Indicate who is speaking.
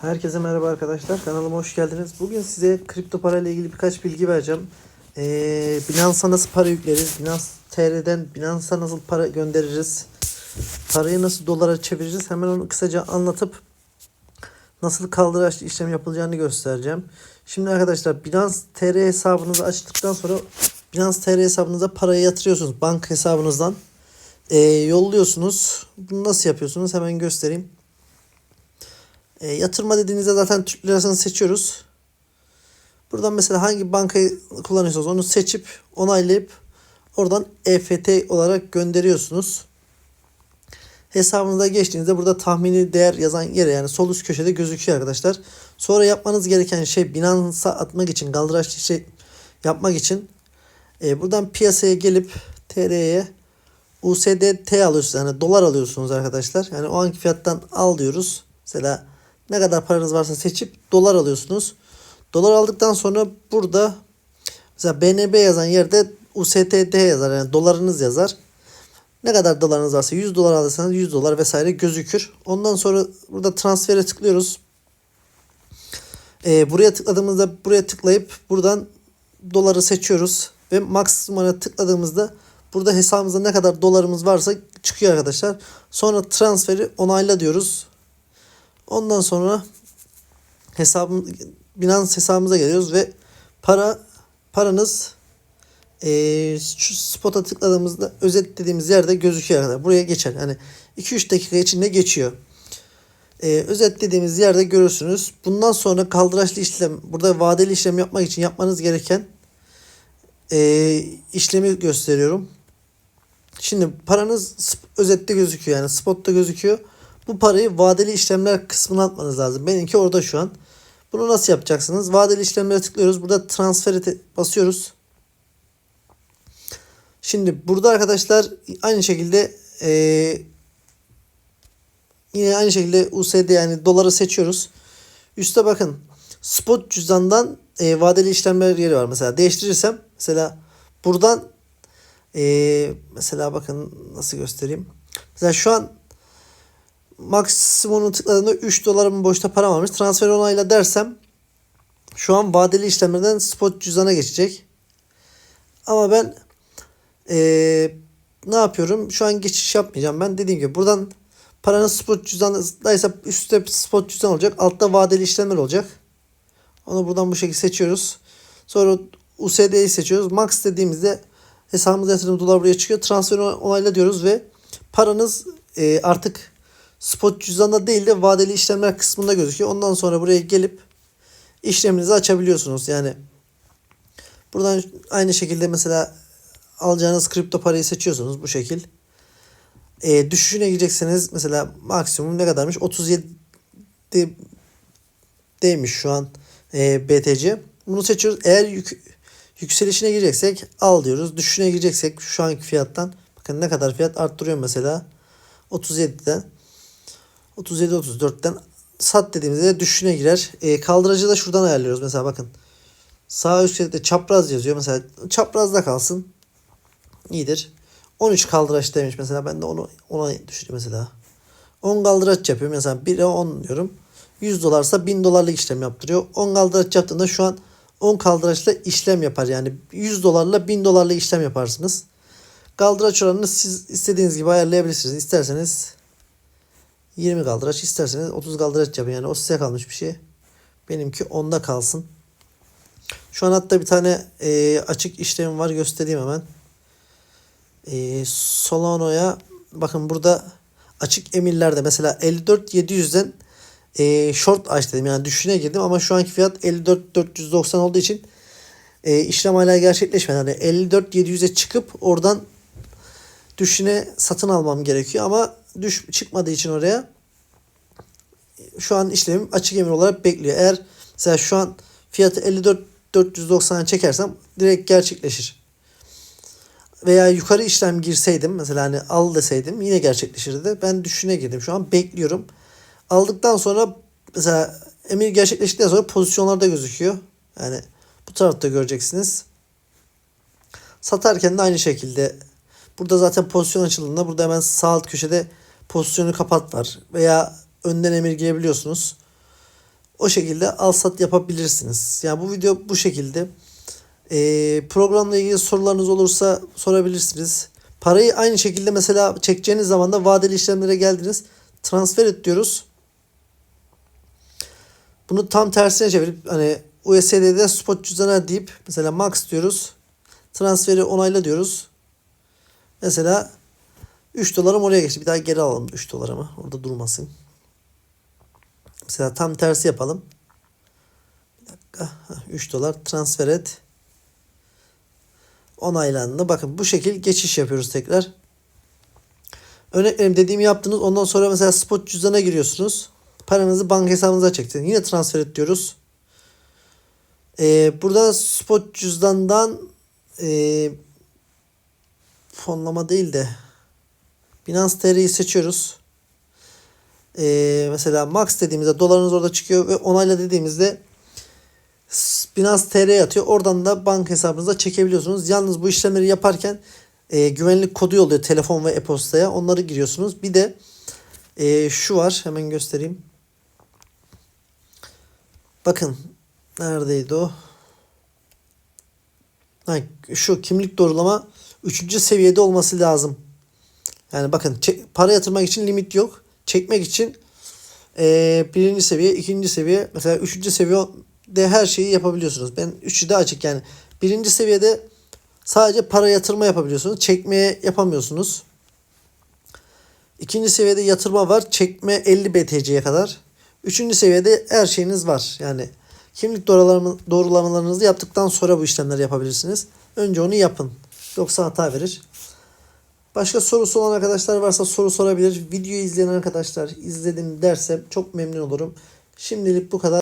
Speaker 1: Herkese merhaba arkadaşlar. Kanalıma hoş geldiniz. Bugün size kripto para ile ilgili birkaç bilgi vereceğim. Ee, Binance'a nasıl para yükleriz? Binance TR'den Binance'a nasıl para göndeririz? Parayı nasıl dolara çeviririz? Hemen onu kısaca anlatıp nasıl kaldıraçlı işlem yapılacağını göstereceğim. Şimdi arkadaşlar Binance TR hesabınızı açtıktan sonra Binance TR hesabınıza parayı yatırıyorsunuz banka hesabınızdan. Ee, yolluyorsunuz. Bunu nasıl yapıyorsunuz? Hemen göstereyim. E, yatırma dediğinizde zaten Türk lirasını seçiyoruz. Buradan mesela hangi bankayı kullanıyorsanız onu seçip onaylayıp oradan EFT olarak gönderiyorsunuz. Hesabınıza geçtiğinizde burada tahmini değer yazan yere yani sol üst köşede gözüküyor arkadaşlar. Sonra yapmanız gereken şey Binance'a atmak için kaldıraçlı şey yapmak için e, buradan piyasaya gelip TR'ye USDT alıyorsunuz yani dolar alıyorsunuz arkadaşlar. Yani o anki fiyattan al diyoruz. Mesela ne kadar paranız varsa seçip dolar alıyorsunuz. Dolar aldıktan sonra burada mesela BNB yazan yerde USDT yazar yani dolarınız yazar. Ne kadar dolarınız varsa 100 dolar alırsanız 100 dolar vesaire gözükür. Ondan sonra burada transfere tıklıyoruz. Ee, buraya tıkladığımızda buraya tıklayıp buradan doları seçiyoruz. Ve maksimuma tıkladığımızda burada hesabımızda ne kadar dolarımız varsa çıkıyor arkadaşlar. Sonra transferi onayla diyoruz. Ondan sonra hesabım Binance hesabımıza geliyoruz ve para paranız eee şu spot'a tıkladığımızda özet dediğimiz yerde gözüküyor arkadaşlar. Buraya geçer. Yani 2-3 dakika içinde geçiyor. Eee özet dediğimiz yerde görürsünüz. Bundan sonra kaldıraçlı işlem, burada vadeli işlem yapmak için yapmanız gereken eee işlemi gösteriyorum. Şimdi paranız özette gözüküyor yani spotta gözüküyor. Bu parayı vadeli işlemler kısmına atmanız lazım. Benimki orada şu an. Bunu nasıl yapacaksınız? Vadeli işlemlere tıklıyoruz. Burada transfere basıyoruz. Şimdi burada arkadaşlar aynı şekilde eee, yine aynı şekilde USD yani doları seçiyoruz. Üste bakın. Spot cüzdandan eee, vadeli işlemler yeri var. Mesela değiştirirsem mesela buradan eee, mesela bakın nasıl göstereyim. Mesela şu an maksimumunu tıkladığımda 3 dolarım boşta para varmış. Transfer onayla dersem şu an vadeli işlemlerden spot cüzdana geçecek. Ama ben eee, ne yapıyorum? Şu an geçiş yapmayacağım. Ben dediğim gibi buradan paranın spot cüzdandaysa üstte spot cüzdan olacak. Altta vadeli işlemler olacak. Onu buradan bu şekilde seçiyoruz. Sonra USD'yi seçiyoruz. Max dediğimizde hesabımıza yatırdığımız dolar buraya çıkıyor. Transfer onayla diyoruz ve paranız eee, artık spot cüzdanda değil de vadeli işlemler kısmında gözüküyor. Ondan sonra buraya gelip işleminizi açabiliyorsunuz. Yani buradan aynı şekilde mesela alacağınız kripto parayı seçiyorsunuz bu şekil. E, düşüşüne girecekseniz mesela maksimum ne kadarmış? 37 değmiş şu an e, BTC. Bunu seçiyoruz. Eğer yük, yükselişine gireceksek al diyoruz. Düşüşüne gireceksek şu anki fiyattan bakın ne kadar fiyat arttırıyor mesela 37'den 37-34'ten sat dediğimizde düşüşüne girer. E, kaldıracı da şuradan ayarlıyoruz. Mesela bakın. Sağ üst köşede çapraz yazıyor. Mesela çaprazda kalsın. İyidir. 13 kaldıraç demiş mesela. Ben de onu ona düşürüyorum mesela. 10 kaldıraç yapıyorum. Mesela 1'e 10 diyorum. 100 dolarsa 1000 dolarlık işlem yaptırıyor. 10 kaldıraç yaptığında şu an 10 kaldıraçla işlem yapar. Yani 100 dolarla 1000 dolarlık işlem yaparsınız. Kaldıraç oranını siz istediğiniz gibi ayarlayabilirsiniz. İsterseniz 20 kaldıraç isterseniz 30 kaldıraç yapın. Yani o size kalmış bir şey. Benimki 10'da kalsın. Şu an hatta bir tane e, açık işlemim var göstereyim hemen. E, Solano'ya bakın burada açık emirlerde mesela 54 700'den e, short aç dedim yani düşüne girdim ama şu anki fiyat 54 490 olduğu için e, işlem hala gerçekleşmedi. Yani 54 700'e çıkıp oradan düşüne satın almam gerekiyor ama düş çıkmadığı için oraya şu an işlemim açık emir olarak bekliyor. Eğer mesela şu an fiyatı 54 490'a çekersem direkt gerçekleşir. Veya yukarı işlem girseydim mesela hani al deseydim yine gerçekleşirdi. Ben düşüne girdim. Şu an bekliyorum. Aldıktan sonra mesela emir gerçekleştikten sonra pozisyonlarda gözüküyor. Yani bu tarafta göreceksiniz. Satarken de aynı şekilde Burada zaten pozisyon açıldığında burada hemen sağ alt köşede pozisyonu kapat. Veya önden emir girebiliyorsunuz. O şekilde al sat yapabilirsiniz. Yani bu video bu şekilde. Ee, programla ilgili sorularınız olursa sorabilirsiniz. Parayı aynı şekilde mesela çekeceğiniz zaman da vadeli işlemlere geldiniz. Transfer et diyoruz. Bunu tam tersine çevirip hani USD'de spot cüzdana deyip mesela max diyoruz. Transferi onayla diyoruz. Mesela 3 dolarım oraya geçti. Bir daha geri alalım 3 dolarımı. Orada durmasın. Mesela tam tersi yapalım. Bir dakika. Heh, 3 dolar transfer et. Onaylandı. Bakın bu şekil geçiş yapıyoruz tekrar. Örnek vereyim dediğimi yaptınız. Ondan sonra mesela spot cüzdana giriyorsunuz. Paranızı banka hesabınıza çektiniz. Yine transfer et diyoruz. Ee, burada spot cüzdandan e, fonlama değil de Binance TR'yi seçiyoruz. Ee, mesela max dediğimizde dolarınız orada çıkıyor ve onayla dediğimizde Binance TR atıyor. Oradan da banka hesabınıza çekebiliyorsunuz. Yalnız bu işlemleri yaparken e, güvenlik kodu yolluyor telefon ve e-postaya. Onları giriyorsunuz. Bir de e, şu var. Hemen göstereyim. Bakın. Neredeydi o? Ha, şu kimlik doğrulama 3. seviyede olması lazım. Yani bakın para yatırmak için limit yok. Çekmek için eee, birinci seviye, ikinci seviye, mesela üçüncü seviyede her şeyi yapabiliyorsunuz. Ben üçü de açık yani. Birinci seviyede sadece para yatırma yapabiliyorsunuz. Çekmeye yapamıyorsunuz. İkinci seviyede yatırma var. Çekme 50 BTC'ye kadar. Üçüncü seviyede her şeyiniz var. Yani kimlik doğrulama, doğrulamalarınızı yaptıktan sonra bu işlemleri yapabilirsiniz. Önce onu yapın. Yoksa hata verir. Başka sorusu olan arkadaşlar varsa soru sorabilir. Videoyu izleyen arkadaşlar izledim derse çok memnun olurum. Şimdilik bu kadar.